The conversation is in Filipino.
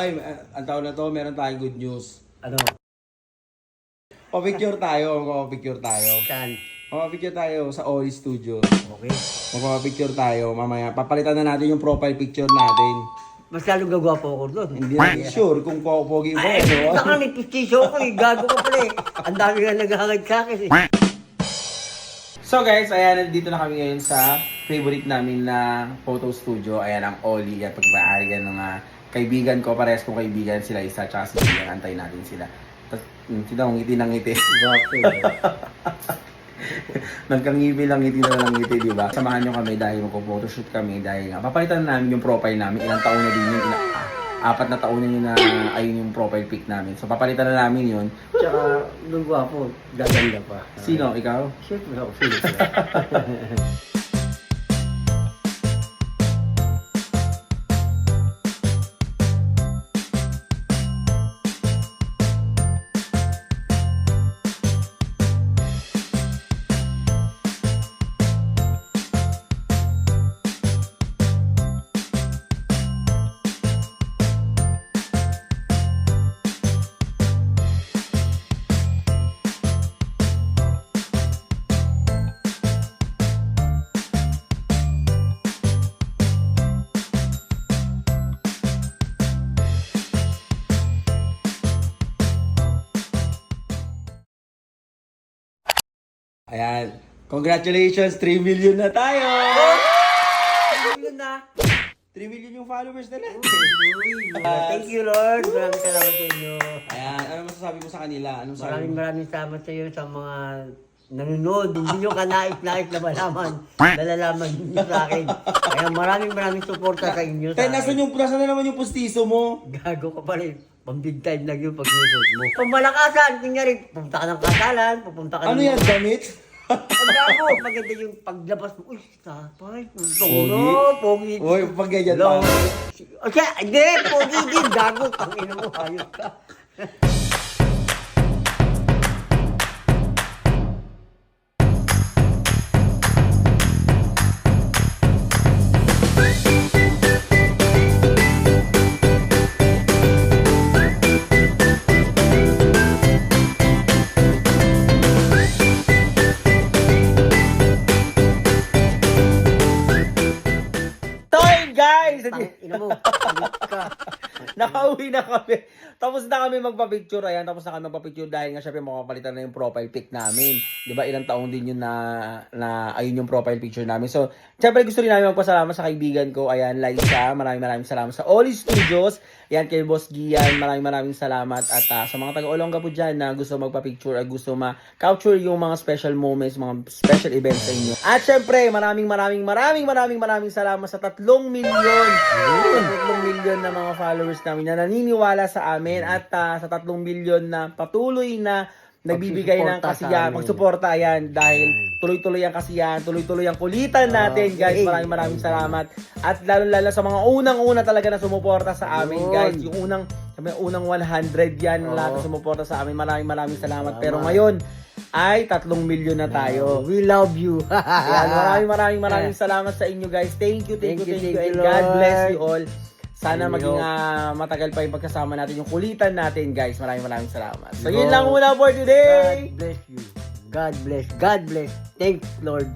Ay, uh, ang taon na to, meron tayong good news. Ano? Pa-picture tayo, magpapicture tayo. Saan? Magpapicture tayo sa Oli Studio. Okay. Magpapicture tayo mamaya. Papalitan na natin yung profile picture natin. Mas lalo gagwapo ako doon. Hindi na sure kung po pogi mo. Ay, ano? baka may pistisyo ko eh. Gago ka pala eh. Ang dami nga naghahangad sa akin eh. So guys, ayan, nandito na kami ngayon sa favorite namin na photo studio. Ayan ang Oli yan ng mga kaibigan ko. Parehas kong kaibigan sila isa tsaka si Ian. Antay natin sila. Tapos, mm, sila ngiti ng ngiti. Eh. Nagkangibi lang ngiti na lang ngiti, di ba? Samahan nyo kami dahil magpo-photoshoot kami dahil nga papalitan na namin yung profile namin. Ilang taon na din yun. Ina- ah, apat na taon na yun na ayun yung profile pic namin. So papalitan na namin yun. Tsaka, nung gwapo, gaganda pa. Sino? Ikaw? Siyempre ako, sino Ayan. Congratulations! 3 million na tayo! Yun na. 3 million yung followers na natin. Thank you Lord. Maraming salamat sa inyo. Ayan. Ano masasabi mo sa kanila? Anong sabi Maraming mo? maraming salamat sa iyo sa mga nanonood. Hindi nyo kanais-nais na malaman. Nalalaman nyo sa akin. Kaya maraming maraming suporta sa inyo sa Tay, nasan akin. yung, nasan na naman yung pustiso mo? Gago ka pa rin. Pang big time lang yung pag-usod mo. Pang malakasan, kunyari, pupunta ka ng kasalan, pupunta ka Ano ng- yan, damit? Pagkamo, maganda yung paglabas mo. Uy, tapay, Pogi. pogi. Uy, pag ganyan pa. Okay, hindi, pogi din, gago. Ang ina mo, hayop ka. Guys! Tang ina mo, ka. Nakauwi na kami. Tapos na kami magpa-picture. Ayan, tapos na kami magpa-picture dahil nga syempre makapalitan na yung profile pic namin. Di ba? Ilang taong din yun na, na ayun yung profile picture namin. So, syempre gusto rin namin magpasalamat sa kaibigan ko. Ayan, Liza. Maraming maraming salamat sa Oli Studios. Ayan, kay Boss Gian. Maraming maraming salamat. At ah, sa mga taga-Olongga po dyan na gusto magpa-picture at gusto ma-capture yung mga special moments, mga special events sa inyo. At syempre, maraming maraming maraming maraming maraming salamat sa tatlong milyon. Tatlong milyon na mga followers namin na naniniwala sa amin at ah, sa tatlong milyon na patuloy na nagbibigay ng kasiyahan, pagsuporta ayan dahil tuloy-tuloy ang kasiyahan, tuloy-tuloy ang kulitan natin guys. Maraming maraming salamat. At lalo-lalo sa mga unang-una talaga na sumuporta sa amin Yun. guys. Yung unang sabi, unang 100 yan Oo. lahat na sumuporta sa amin. Maraming maraming salamat. Pero ngayon ay tatlong milyon na tayo. We love you. Ayan, maraming maraming maraming salamat sa inyo guys. Thank you, thank, you, thank you, and thank you, God bless you all. Sana maging ah, matagal pa yung pagkasama natin, yung kulitan natin guys. Maraming maraming salamat. So yun lang muna for today. God bless you. God bless. God bless. Thanks, Lord.